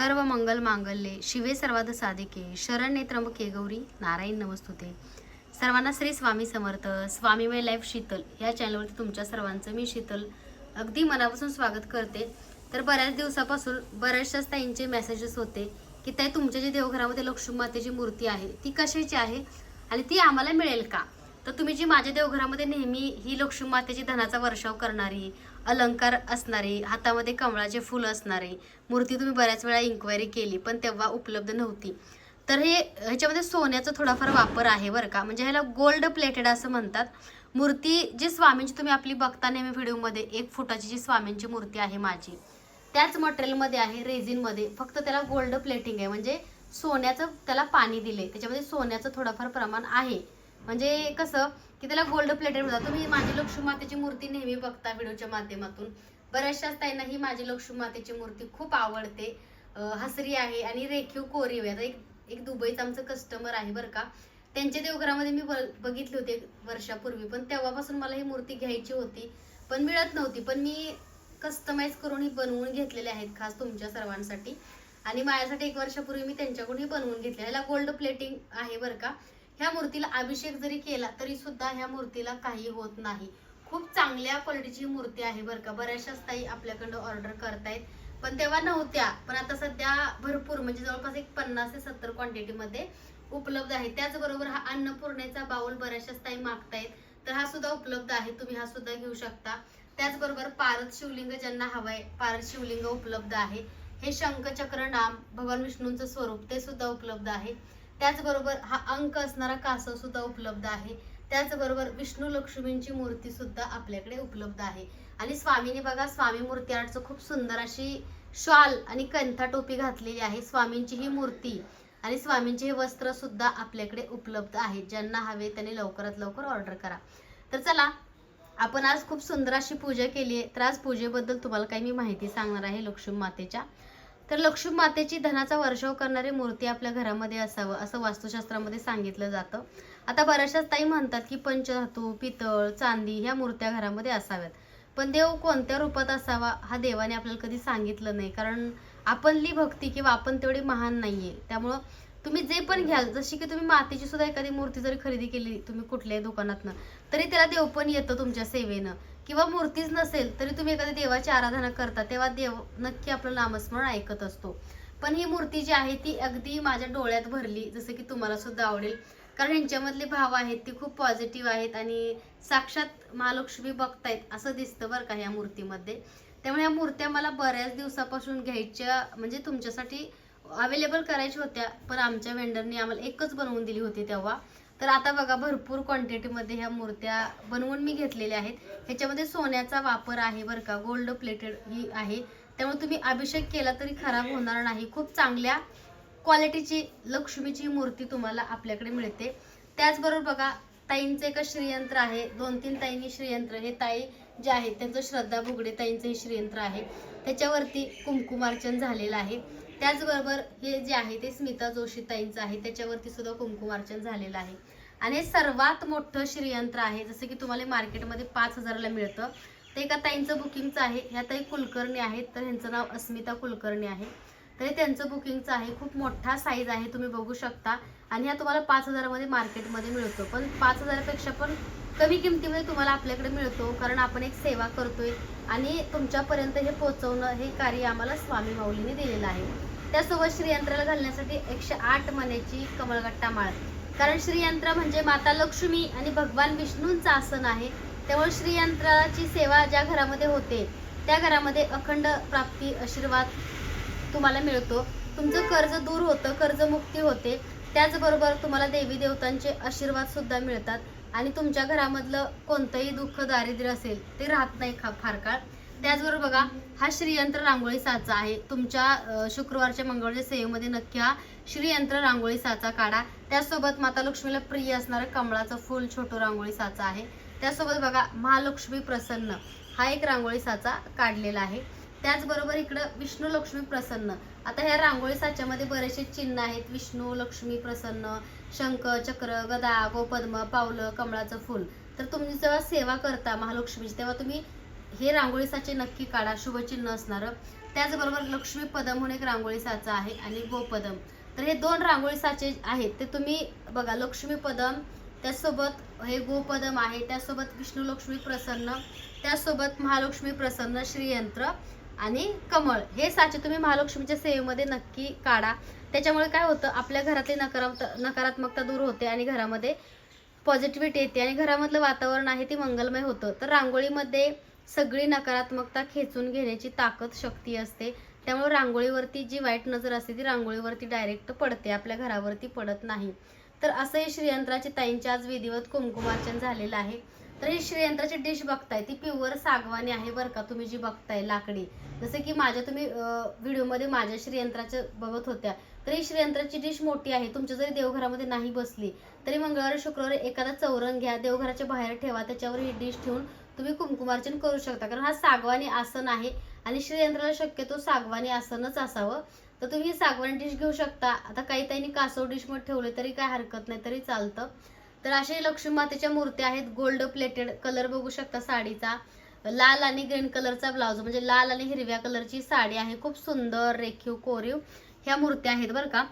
सर्व मंगल मांगल्ये. शिवे सर्वाद साधिके. शरण्ये त्र्यंबके गौरी. नारायण नमस्तुते. सर्वांना श्री स्वामी समर्थ. स्वामीमय लाईफ शीतल. या चॅनलवरती तुमच्या सर्वांचं मी शीतल अगदी मनापासून स्वागत करते. तर बऱ्याच दिवसापासून बऱ्याचशाच ताईंचे मेसेजेस होते की ताई तुमच्या जे देवघरामध्ये लक्ष्मी मातेची मूर्ती आहे ती कशाची आहे? आणि ती आम्हाला मिळेल का? तर तुम्ही जी माझ्या देवघरामध्ये नेहमी ही लक्ष्मी मातेची धनाचा वर्षाव करणारी अलंकार असणारी हातामध्ये कमळाचे फूल असणारी मूर्ती तुम्ही बऱ्याच वेळा इन्क्वायरी केली पण तेव्हा उपलब्ध नव्हती. तर हे ह्याच्यामध्ये सोन्याचा थोडाफार वापर आहे बरं का. म्हणजे ह्याला गोल्ड प्लेटेड असं म्हणतात. मूर्ती जी स्वामींची तुम्ही आपली बघता नेहमी व्हिडिओमध्ये एक फुटाची जी स्वामींची मूर्ती आहे माझी त्याच मटेरियलमध्ये आहे रेझिनमध्ये. फक्त त्याला गोल्ड प्लेटिंग आहे. म्हणजे सोन्याचं त्याला पाणी दिले त्याच्यामध्ये सोन्याचं थोडंफार प्रमाण आहे. म्हणजे कसं की त्याला गोल्ड प्लेटेड म्हणतात तुम्ही माझी लक्ष्मी मातेची मूर्ती नेहमी बघता व्हिडिओच्या माध्यमातून. बऱ्याचशाच ताईंना ही माझी लक्ष्मी मातेची मूर्ती खूप आवडते. हसरी आहे आणि रेखीव कोरीव आहे. एक एक दुबईचं आमचं कस्टमर आहे बरं का. त्यांच्या देवघरामध्ये मी ब- होते वर्षापूर्वी पण तेव्हापासून मला ही मूर्ती घ्यायची होती. पण मिळत नव्हती. पण मी कस्टमाइज करून ही बनवून घेतलेले आहेत खास तुमच्या सर्वांसाठी. आणि माझ्यासाठी एक वर्षापूर्वी मी त्यांच्याकडून ही बनवून घेतली याला गोल्ड प्लेटिंग आहे बरं का. ह्या मूर्तीला अभिषेक जरी केला तरी सुद्धा ह्या मूर्तीला काही होत नाही. खूप चांगल्या क्वालिटीची मूर्ती आहे बरं का. बऱ्याचशा ताई आपल्याकडं ऑर्डर करतायत. पण तेव्हा नव्हत्या. पण आता सध्या भरपूर म्हणजे जवळपास एक पन्नास ते सत्तर क्वांटिटीमध्ये उपलब्ध आहे. त्याचबरोबर हा अन्नपूर्णेचा बाउल बऱ्याचशाच ताई मागतायत. तर हा सुद्धा उपलब्ध आहे. तुम्ही हा सुद्धा घेऊ शकता. त्याचबरोबर पारद शिवलिंग ज्यांना हवंय पारद शिवलिंग उपलब्ध आहे. हे शंखचक्र नाम भगवान विष्णूंचं स्वरूप ते सुद्धा उपलब्ध आहे. त्याचबरोबर हा अंक असणारा कासव सुद्धा उपलब्ध आहे. त्याचबरोबर विष्णू लक्ष्मींची मूर्ती सुद्धा आपल्याकडे उपलब्ध आहे. आणि स्वामीने बघा स्वामी मूर्ती आर्टचं खूप सुंदर अशी शॉल आणि कंथा टोपी घातलेली आहे. स्वामींची ही मूर्ती आणि स्वामींचे हे वस्त्र सुद्धा आपल्याकडे उपलब्ध आहेत ज्यांना हवे त्यांनी लवकरात लवकर ऑर्डर करा. तर चला आपण आज खूप सुंदर अशी पूजा केली आहे. तर आज पूजेबद्दल तुम्हाला काही मी माहिती सांगणार आहे लक्ष्मी मातेच्या. तर लक्ष्मी मातेची धनाचा वर्षाव करणारी मूर्ती आपल्या घरामध्ये असावं असं वास्तुशास्त्रामध्ये सांगितलं जातं. आता बऱ्याचशाच ताई म्हणतात की पंचधातू पितळ चांदी ह्या मूर्त्या घरामध्ये असाव्यात. पण देव कोणत्या रूपात असावा हा देवाने आपल्याला कधी सांगितलं नाही. कारण आपणली भक्ती किंवा आपण तेवढी महान नाहीये. त्यामुळं तुम्ही जे पण घ्याल जशी की तुम्ही मातीची सुद्धा एखादी मूर्ती जरी खरेदी केली तुम्ही कुठल्याही दुकानातनं तरी त्याला देव पण येतं तुमच्या सेवेनं. किंवा मूर्तीच नसेल तरी तुम्ही एखाद्या देवाची आराधना करता तेव्हा देव नक्की आपलं नामस्मरण ऐकत असतो. पण ही मूर्ती जी आहे ती अगदी माझ्या डोळ्यात भरली जसं की तुम्हाला सुद्धा आवडेल. कारण यांच्यामधले भाव आहेत ते खूप पॉझिटिव्ह आहेत आणि साक्षात महालक्ष्मी बघतायत असं दिसतं बरं का ह्या मूर्तीमध्ये. त्यामुळे ह्या मूर्त्या मला बऱ्याच दिवसापासून घ्यायच्या म्हणजे तुमच्यासाठी अवेलेबल करायच्या होत्या पण आमच्या वेंडरनी आम्हाला एकच बनवून दिली होती तेव्हा. तर आता बघा भरपूर क्वांटिटीमध्ये ह्या मूर्त्या बनवून मी घेतलेल्या आहेत. ह्याच्यामध्ये सोन्याचा वापर आहे बरं का गोल्ड प्लेटेड ही आहे. त्यामुळे तुम्ही अभिषेक केला तरी खराब होणार नाही. खूप चांगल्या क्वालिटीची लक्ष्मीची मूर्ती तुम्हाला आपल्याकडे मिळते. त्याचबरोबर बघा ताईंचं एक श्रीयंत्र आहे. दोन तीन ताईंनी श्रीयंत्र हे ताई जे आहेत त्यांचं श्रद्धा बुगडे ताईंचं हे श्रीयंत्र आहे. त्याच्यावरती कुंकुमार्चन झालेलं आहे. त्याचबरोबर हे जे आहे ते स्मिता जोशी ताईंचं आहे. त्याच्यावरती सुद्धा कुंकुमार्चन झालेलं आहे. आणि हे सर्वात मोठं श्रीयंत्र आहे. जसं की तुम्हाला मार्केटमध्ये पाच हजाराला मिळतं. ते एका ताईंचं बुकिंगचं आहे. ह्या ताई कुलकर्णी आहेत. तर ह्यांचं नाव अस्मिता कुलकर्णी आहे. तर हे त्यांचं बुकिंगचं आहे. खूप मोठा साईज आहे. तुम्ही बघू शकता. आणि ह्या तुम्हाला पाच हजारामध्ये मार्केटमध्ये मिळतो. पण पाच हजारापेक्षा पण कमी किमतीमध्ये तुम्हाला आपल्याकडे मिळतो. कारण आपण एक सेवा करतोय. आणि तुमच्यापर्यंत हे पोहोचवणं हे कार्य आम्हाला स्वामी माऊलीने दिलेलं आहे. त्यासोबत श्रीयंत्राला घालण्यासाठी एकशे आठ मण्याची कमळगट्टा माळ. कारण श्रीयंत्र म्हणजे माता लक्ष्मी आणि भगवान विष्णूंचं आसन आहे. त्यामुळे श्रीयंत्राची सेवा ज्या घरामध्ये होते त्या घरामध्ये अखंड प्राप्ती आशीर्वाद तुम्हाला मिळतो. तुमचं कर्ज दूर होतं कर्जमुक्ती होते. त्याचबरोबर तुम्हाला देवी देवतांचे आशीर्वाद सुद्धा मिळतात. आणि तुमच्या घरामधलं कोणतंही दुःख दारिद्र्य असेल ते राहत नाही खा फार काळ. त्याचबरोबर बघा हा श्रीयंत्र रांगोळी साचा आहे. तुमच्या शुक्रवारच्या मंगळवारच्या सेवेमध्ये नक्की हा श्रीयंत्र रांगोळी साचा काढा. त्यासोबत माता लक्ष्मीला प्रिय असणारं कमळाचं फुल छोटं रांगोळी साचा आहे. त्यासोबत बघा महालक्ष्मी प्रसन्न हा एक रांगोळी साचा काढलेला आहे. त्याचबरोबर इकडं विष्णू लक्ष्मी प्रसन्न. आता ह्या रांगोळी साच्यामध्ये बरेचसे चिन्ह आहेत. विष्णू लक्ष्मी प्रसन्न शंख चक्र गदा गोपद्म पावलं कमळाचं फुल. तर तुम्ही जेव्हा सेवा करता महालक्ष्मीची तेव्हा तुम्ही हे रांगोळी साचे नक्की काढा शुभचिन्ह असणारं त्याचबरोबर लक्ष्मी पदम म्हणून एक रांगोळी साचा आहे आणि गोपदम तर हे दोन रांगोळी साचे आहेत. ते तुम्ही बघा लक्ष्मी पदम त्यासोबत हे गोपदम आहे त्यासोबत विष्णू लक्ष्मी प्रसन्न त्यासोबत महालक्ष्मी प्रसन्न श्रीयंत्र आणि कमळ. हे साचे तुम्ही महालक्ष्मीच्या सेवेमध्ये नक्की काढा. त्याच्यामुळे काय होतं आपल्या घरातली नकारात्मक नकारात्मकता दूर होते आणि घरामध्ये पॉझिटिव्हिटी येते आणि घरामधलं वातावरण आहे ते मंगलमय होतं. तर रांगोळीमध्ये सगळी नकारात्मकता खेचून घेण्याची ताकद शक्ती असते. त्यामुळे रांगोळीवरती जी वाईट नजर असते ती रांगोळीवरती डायरेक्ट पडते आपल्या घरावरती पडत नाही. तर असं हे श्रीयंत्राचे ताईंचे आज विधिवत कुमकुमार्चन झालेलं आहे. तर ही श्रीयंत्राची डिश बघताय ती प्युअर सागवानी आहे बरं का तुम्ही जी बघताय लाकडी. जसं की माझ्या तुम्ही व्हिडिओमध्ये माझ्या श्रीयंत्राच्या बघत होत्या. तर ही श्रीयंत्राची डिश मोठी आहे तुमच्या जरी देवघरामध्ये नाही बसली तरी मंगळवारी शुक्रवारी एखादा चौरंग घ्या देवघराच्या बाहेर ठेवा त्याच्यावर ही डिश ठेवून तुम्ही कुंकुमार्चन करू शकता. कारण हा सागवानी आसन आहे आणि श्रीयंत्राला शक्यतो सागवानी आसनच असावं. तर तुम्ही सागवानी डिश घेऊ शकता. आता काही त्यांनी कासव डिशमध्ये ठेवले तरी काय हरकत नाही तरी चालतं. तर असे लक्ष्मी मातेच्या मूर्त्या आहेत. गोल्ड प्लेटेड कलर बघू शकता साडीचा. लाल आणि ग्रीन कलरचा ब्लाउज म्हणजे लाल आणि हिरव्या कलरची साडी आहे. खूप सुंदर रेखीव कोरीव ह्या मूर्त्या आहेत बरं का.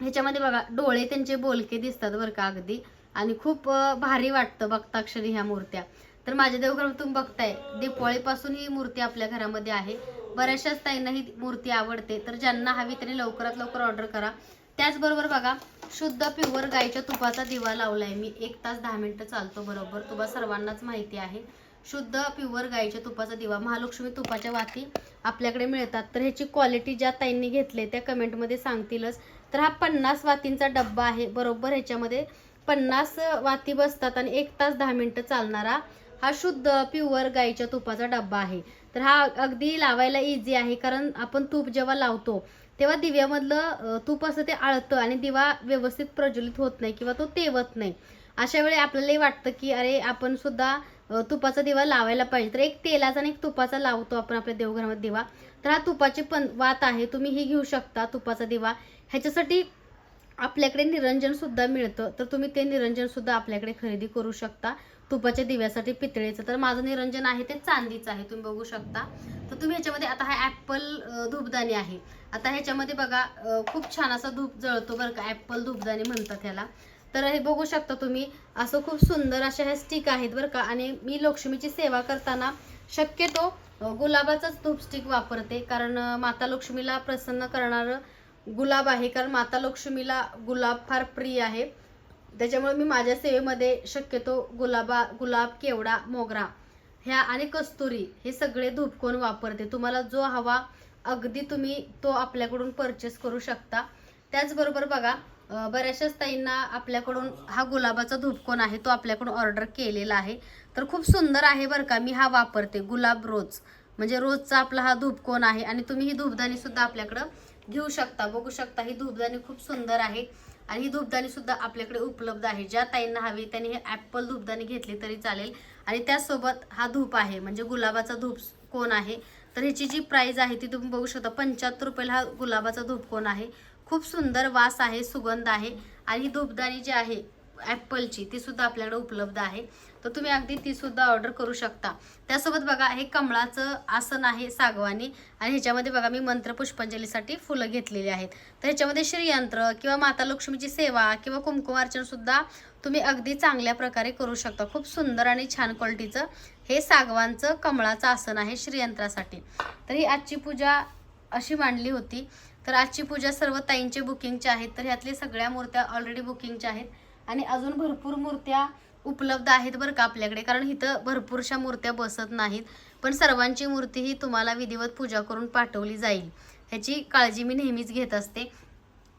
ह्याच्यामध्ये बघा डोळे त्यांचे बोलके दिसतात बरं का अगदी. आणि खूप भारी वाटतं बघताक्षरी ह्या मूर्त्या. तर माझ्या देवघरात तुम्ही बघताय दीपावळीपासून ही मूर्ती आपल्या घरामध्ये आहे. बऱ्याचशाच ताईंना ही मूर्ती आवडते. तर ज्यांना हवी त्यांनी लवकरात लवकर ऑर्डर करा. त्याचबरोबर बघा शुद्ध प्युअर गाईच्या तुपाचा दिवा लावलाय मी. एक तास दहा मिनिटं चालतो बरोबर. तुम्हाला सर्वांनाच माहिती आहे. शुद्ध प्युअर गाईच्या तुपाचा दिवा महालक्ष्मी तुपाच्या वाती आपल्याकडे मिळतात. तर ह्याची क्वालिटी ज्या ताईंनी घेतले त्या कमेंटमध्ये सांगतीलच. तर हा पन्नास वातींचा डब्बा आहे. बरोबर ह्याच्यामध्ये पन्नास वाती बसतात आणि एक तास दहा मिनिटं चालणारा हा शुद्ध प्युअर गाईच्या तुपाचा डब्बा आहे. तर हा अगदी लावायला इझी आहे कारण आपण तूप जेव्हा लावतो तेव्हा दिव्यामधलं तूप असं ते आळतं आणि दिवा व्यवस्थित प्रज्वलित होत नाही किंवा तो तेवत नाही. अशा वेळी आपल्यालाही वाटतं की अरे आपण सुद्धा तुपाचा दिवा लावायला पाहिजे. तर एक तेलाचा आणि एक तुपाचा लावतो आपण आपल्या देवघरामध्ये दिवा. तर हा तुपाची पण वात आहे तुम्ही ही घेऊ शकता तुपाचा दिवा. ह्याच्यासाठी आपल्याकडे निरंजन सुद्धा मिळतं. तर तुम्ही ते निरंजन सुद्धा आपल्याकडे खरेदी करू शकता. तुपाच्या दिव्यासाठी पितळेचं. तर माझं निरंजन आहे ते चांदीचं आहे. तुम्ही बघू शकता. तर तुम्ही ह्याच्यामध्ये आता हा ॲपल धूपदाणी आहे. आता ह्याच्यामध्ये बघा खूप छान असा धूप जळतो बरं का. ॲपल धूपदाणी म्हणतात ह्याला. तर हे बघू शकता तुम्ही असं खूप सुंदर अशा ह्या स्टिक आहेत बरं का. आणि मी लक्ष्मीची सेवा करताना शक्यतो गुलाबाचाच धूप स्टिक वापरते. कारण माता लक्ष्मीला प्रसन्न करणारं गुलाब आहे. कारण माता लक्ष्मीला गुलाब फार प्रिय आहे. त्याच्यामुळे मी माझ्या सेवेमध्ये शक्यतो गुलाबा गुलाब केवडा मोगरा ह्या आणि कस्तुरी हे सगळे धूपकोन वापरते. तुम्हाला जो हवा अगदी तुम्ही तो आपल्याकडून परचेस करू शकता. त्याचबरोबर बघा बऱ्याचशाच ताईंना आपल्याकडून हा गुलाबाचा धूपकोन आहे तो आपल्याकडून ऑर्डर केलेला आहे. तर खूप सुंदर आहे बरं का मी हा वापरते. गुलाब रोज म्हणजे रोजचा आपला हा धूपकोन आहे आणि तुम्ही ही धूपदाणी सुद्धा आपल्याकडं घेऊ शकता बघू शकता. ही धूपदाणी खूप सुंदर आहे. आणि ही धूपदाणी सुद्धा आपल्याकडे उपलब्ध आहे. ज्या ताईंना हवी त्यांनी हे ॲपल धूपदाणी घेतली तरी चालेल. आणि त्यासोबत हा धूप आहे म्हणजे गुलाबाचा धूप कोण आहे? तर ह्याची जी प्राईज आहे ती तुम्ही बघू शकता. पंच्याहत्तर रुपयाला हा गुलाबाचा धूप कोण आहे? खूप सुंदर वास आहे सुगंध आहे. आणि ही धूपदाणी जी आहे ॲपलची ती सुद्धा आपल्याकडे उपलब्ध आहे. तर तुम्ही अगदी ती सुद्धा ऑर्डर करू शकता. त्यासोबत बघा हे कमळाचं आसन आहे सागवानी आणि ह्याच्यामध्ये बघा मी मंत्र पुष्पांजलीसाठी फुलं घेतलेली आहेत. तर ह्याच्यामध्ये श्रीयंत्र किंवा माता लक्ष्मीची सेवा किंवा कुंकुमार्चन सुद्धा तुम्ही अगदी चांगल्या प्रकारे करू शकता. खूप सुंदर आणि छान क्वालिटीचं हे सागवानचं कमळाचं आसन आहे श्रीयंत्रासाठी. तर ही आजची पूजा अशी मांडली होती. तर आजची पूजा सर्व ताईंचे बुकिंगचे आहेत. तर ह्यातली सगळ्या मूर्त्या ऑलरेडी बुकिंगच्या आहेत. आणि अजून भरपूर मूर्त्या उपलब्ध आहेत बरं का आपल्याकडे? कारण इथं भरपूरशा मूर्त्या बसत नाहीत. पण सर्वांची मूर्ती ही तुम्हाला विधिवत पूजा करून पाठवली जाईल. ह्याची काळजी मी नेहमीच घेत असते.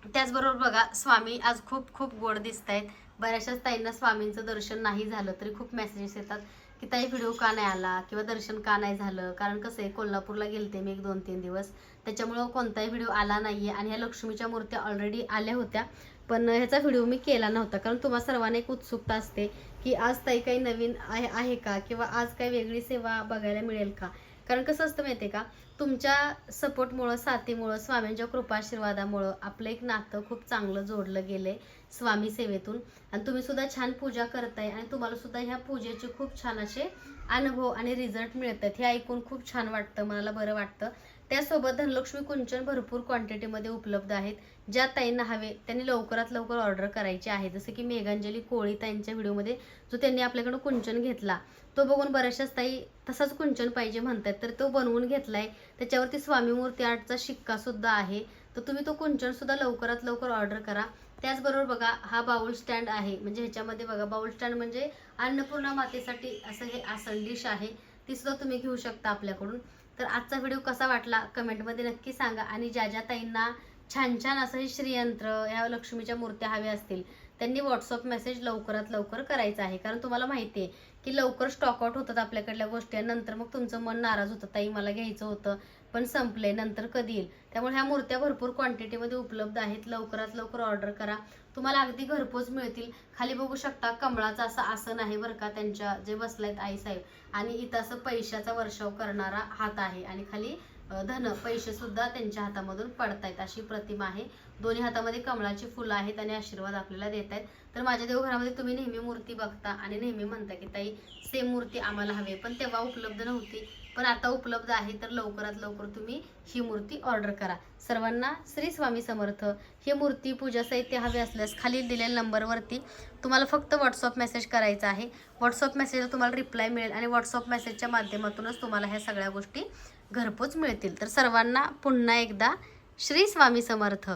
त्याचबरोबर बघा स्वामी आज खूप खूप गोड दिसत आहेत बऱ्याचशाच ताईंना स्वामींचं दर्शन नाही झालं तरी खूप मेसेजेस येतात की ताई व्हिडिओ का नाही आला? किंवा दर्शन का नाही झालं? कारण कसं आहे कोल्हापूरला गेलते मी एक दोन तीन दिवस. त्याच्यामुळं कोणताही व्हिडिओ आला नाही आहे आणि ह्या लक्ष्मीच्या मूर्त्या ऑलरेडी आल्या होत्या. पण ह्याचा व्हिडिओ मी केला नव्हता. कारण तुम्हा सर्वांना एक उत्सुकता असते की आज ताई काही नवीन आहे आहे का? किंवा आज काही वेगळी सेवा बघायला मिळेल का? कारण कसं असतं माहिती आहे का? तुमच्या सपोर्टमुळं साथीमुळं स्वामींच्या कृपाशीर्वादामुळं आपलं एक नातं खूप चांगलं जोडलं गेलंय स्वामी सेवेतून. आणि तुम्ही सुद्धा छान पूजा करताय आणि तुम्हाला सुद्धा ह्या पूजेचे खूप छान असे अनुभव आणि रिझल्ट मिळतात. हे ऐकून खूप छान वाटतं मला बरं वाटतं. त्यासोबत धनलक्ष्मी कुंचन भरपूर क्वांटिटीमध्ये उपलब्ध आहेत. ज्या ताईंना हवे त्यांनी लवकरात लवकर ऑर्डर करायची आहे. जसं की मेघांजली कोळी ताईंच्या व्हिडिओमध्ये जो त्यांनी आपल्याकडून कुंचन घेतला. तो बघून बऱ्याचशाच ताई तसाच कुंचन पाहिजे म्हणतात तर तो बनवून घेतलाय. त्याच्यावरती स्वामी मूर्ती आर्टचा शिक्का सुद्धा आहे. तर तुम्ही तो कुंचन सुद्धा लवकरात लवकर ऑर्डर करा. त्याचबरोबर बघा हा बाउल स्टँड आहे. म्हणजे ह्याच्यामध्ये बघा बाउल स्टँड म्हणजे अन्नपूर्णा मातेसाठी असं हे आसन डिश आहे. ती सुद्धा तुम्ही घेऊ शकता आपल्याकडून. तर आजचा व्हिडिओ कसा वाटला? कमेंटमध्ये नक्की सांगा. आणि ज्या ज्या ताईंना छान छान असं हे श्रीयंत्र ह्या लक्ष्मीच्या मूर्त्या हव्या असतील त्यांनी व्हॉट्सअप मेसेज लवकरात लवकर करायचा आहे. कारण तुम्हाला माहिती आहे की लवकर स्टॉकआउट होतात आपल्याकडल्या गोष्टी नंतर मग तुमचं मन नाराज होतं ताई मला घ्यायचं होतं पण संपलंय नंतर कधी येईल? त्यामुळे ह्या मूर्त्या भरपूर क्वांटिटीमध्ये उपलब्ध आहेत. लवकरात लवकर ऑर्डर करा. तुम्हाला अगदी घरपोच मिळतील. खाली बघू शकता कमळाचं असं आसन आहे बरं का त्यांच्या जे बसलायत आईसाहेब आणि इथं असं पैशाचा वर्षाव करणारा हात आहे. आणि खाली धन पैसे सुद्धा त्यांच्या हातामधून पडतायत अशी प्रतिमा आहे. दोन्ही हातामध्ये कमळाची फुलं आहेत आणि आशीर्वाद आपल्याला देत आहेत तर माझ्या देवघरामध्ये तुम्ही नेहमी मूर्ती बघता आणि नेहमी म्हणता की ताई सेम मूर्ती आम्हाला हवी आहे. पण तेव्हा उपलब्ध नव्हती. पण आता उपलब्ध आहे तर लवकरात लवकर तुम्ही ही मूर्ती ऑर्डर करा. सर्वांना श्री स्वामी समर्थ. हे मूर्ती पूजा साहित्य हवे असल्यास खालील दिलेल्या नंबरवरती तुम्हाला फक्त व्हॉट्सअप मेसेज करायचा आहे. व्हॉट्सअप मेसेजला तुम्हाला रिप्लाय मिळेल आणि व्हॉट्सअप मेसेजच्या माध्यमातूनच तुम्हाला ह्या सगळ्या गोष्टी घरपोच मिळतील. तर सर्वांना पुन्हा एकदा श्री स्वामी समर्थ.